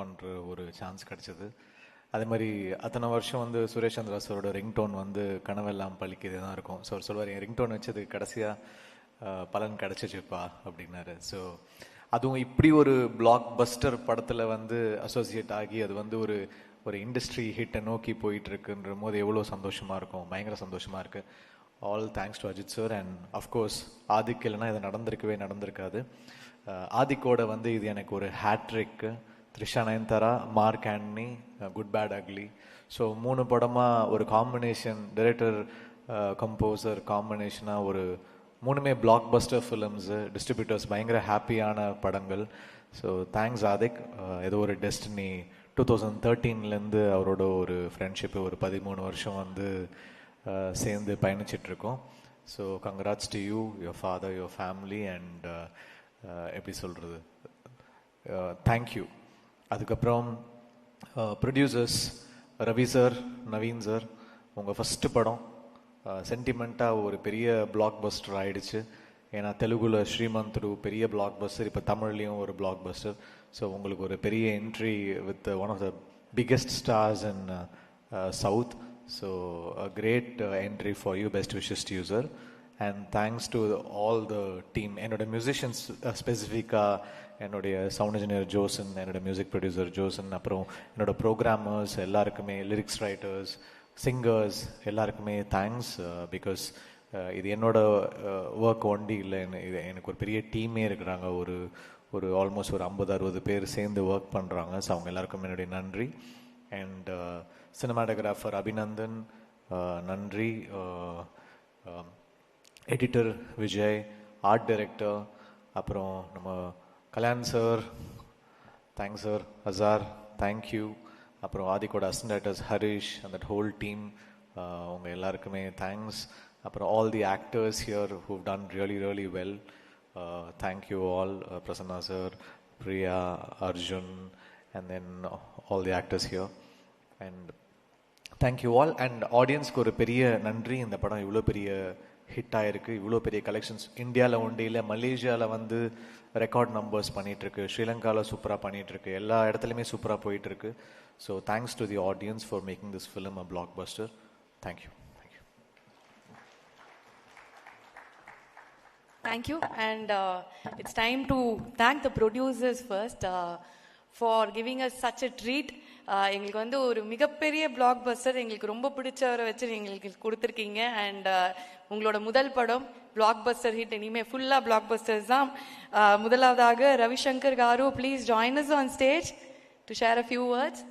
பண்ணுற ஒரு சான்ஸ் கிடச்சிது. அதே மாதிரி அத்தனை வருஷம் வந்து சுரேஷ் சந்திரா சாரோட ரிங்டோன் வந்து கனவெல்லாம் பழிக்கிறது தான் இருக்கும். ஸோ அவர் சொல்லுவார் என் ரிங்டோன் வச்சது கடைசியாக பலன் கிடச்சிச்சுப்பா அப்படின்னாரு. ஸோ அதுவும் இப்படி ஒரு பிளாக் பஸ்டர் படத்தில் வந்து அசோசியேட் ஆகி அது வந்து ஒரு ஒரு இண்டஸ்ட்ரி ஹிட்டை நோக்கி போயிட்டு இருக்குன்ற போது எவ்வளோ சந்தோஷமாக இருக்கும். பயங்கர சந்தோஷமாக இருக்குது all thanks to Ajith sir and of course ஆதிக்கு இல்லைன்னா இது நடந்திருக்கவே நடந்திருக்காது. ஆதிக்கோட வந்து இது எனக்கு ஒரு hat trick Trisha Nayanthara Mark Antony good bad ugly. So மூணு படமாக ஒரு காம்பினேஷன் டைரக்டர் கம்போசர் காம்பினேஷனாக ஒரு மூணுமே பிளாக் பஸ்டர் ஃபிலிம்ஸு டிஸ்ட்ரிபியூட்டர்ஸ் பயங்கர ஹாப்பியான படங்கள். ஸோ தேங்க்ஸ் ஆதிக் ஏதோ ஒரு டெஸ்டினி டூ தௌசண்ட் தேர்ட்டீன்லேருந்து அவரோட ஒரு ஃப்ரெண்ட்ஷிப்பு ஒரு பதிமூணு வருஷம் வந்து சேர்ந்து பயணிச்சிட்ருக்கோம். So congrats to you your father your family and எப்படி சொல்கிறது தேங்க்யூ அதுக்கப்புறம் producers Ravi sir Naveen sir உங்கள் ஃபஸ்ட்டு படம் சென்டிமெண்ட்டாக ஒரு பெரிய பிளாக் பஸ்டர் ஆயிடுச்சு. ஏன்னா தெலுங்குல ஸ்ரீமந்த்ரு பெரிய பிளாக் பஸ்டர் இப்போ தமிழ்லேயும் ஒரு பிளாக் பஸ்டர் ஸோ உங்களுக்கு ஒரு பெரிய entry with one of the biggest stars in south so great entry for you best wishes you sir and thanks to all the team என்னோட மியூசிஷியன்ஸ் ஸ்பெசிஃபிக்காக uh, என்னுடைய சவுண்ட் இன்ஜினியர் ஜோசன் என்னோட மியூசிக் ப்ரொடியூசர் ஜோசன் அப்புறம் என்னோட programmers எல்லாருக்குமே lyrics writers singers எல்லாருக்குமே thanks because uh, uh, இது என்னோட ஒர்க் ஒண்டி இல்லை. இது எனக்கு ஒரு பெரிய டீமே இருக்கிறாங்க. ஒரு ஒரு ஆல்மோஸ்ட் ஒரு ஐம்பது அறுபது பேர் சேர்ந்து ஒர்க் பண்ணுறாங்க ஸோ அவங்க எல்லாருக்கும் என்னுடைய நன்றி. அண்ட் சினிமாட்டோகிராஃபர் அபிநந்தன் நன்றி. Um, editor Vijay art director அப்புறம் நம்ம Kalyan sir thanks sir Azhar thank you அப்புறம் ஆதிக்கோட அசிஸ்டன்ட் டைரக்டர்ஸ் ஹரிஷ் அந்த ஹோல் டீம் உங்க எல்லாருக்குமே தேங்க்ஸ் அப்புறம் all the actors here who've done really really well thank you all Prasanna sir Priya Arjun and then all the actors here and thank you all and ஆடியன்ஸ்க்கு ஒரு பெரிய நன்றி. இந்த படம் இவ்வளோ பெரிய ஹிட் ஆயிருக்கு. இவ்வளோ பெரிய கலெக்ஷன்ஸ் இந்தியாவில் ஒன்றும் இல்லை மலேசியாவில் வந்து ரெக்கார்ட் நம்பர்ஸ் பண்ணிகிட்ருக்கு இருக்கு ஸ்ரீலங்காவில் சூப்பராக பண்ணிகிட்ருக்கு எல்லா இடத்துலையுமே சூப்பராக போயிட்டுருக்கு. So thanks to the audience for making this film a blockbuster thank you thank you Thank you. And uh, it's time to thank the producers first uh, for giving us such a treat. எங்களுக்கு வந்து ஒரு மிகப்பெரிய black Bastar எங்களுக்கு ரொம்ப பிடிச்சவரை வச்சு எங்களுக்கு கொடுத்துருக்கீங்க. And உங்களோட முதல் படம் பிளாக் பஸ்டர் ஹிட் இனிமே ஃபுல்லாக பிளாக் பஸ்டர்ஸ் தான் முதலாவதாக Ravishankar garu please join us on stage to share a few words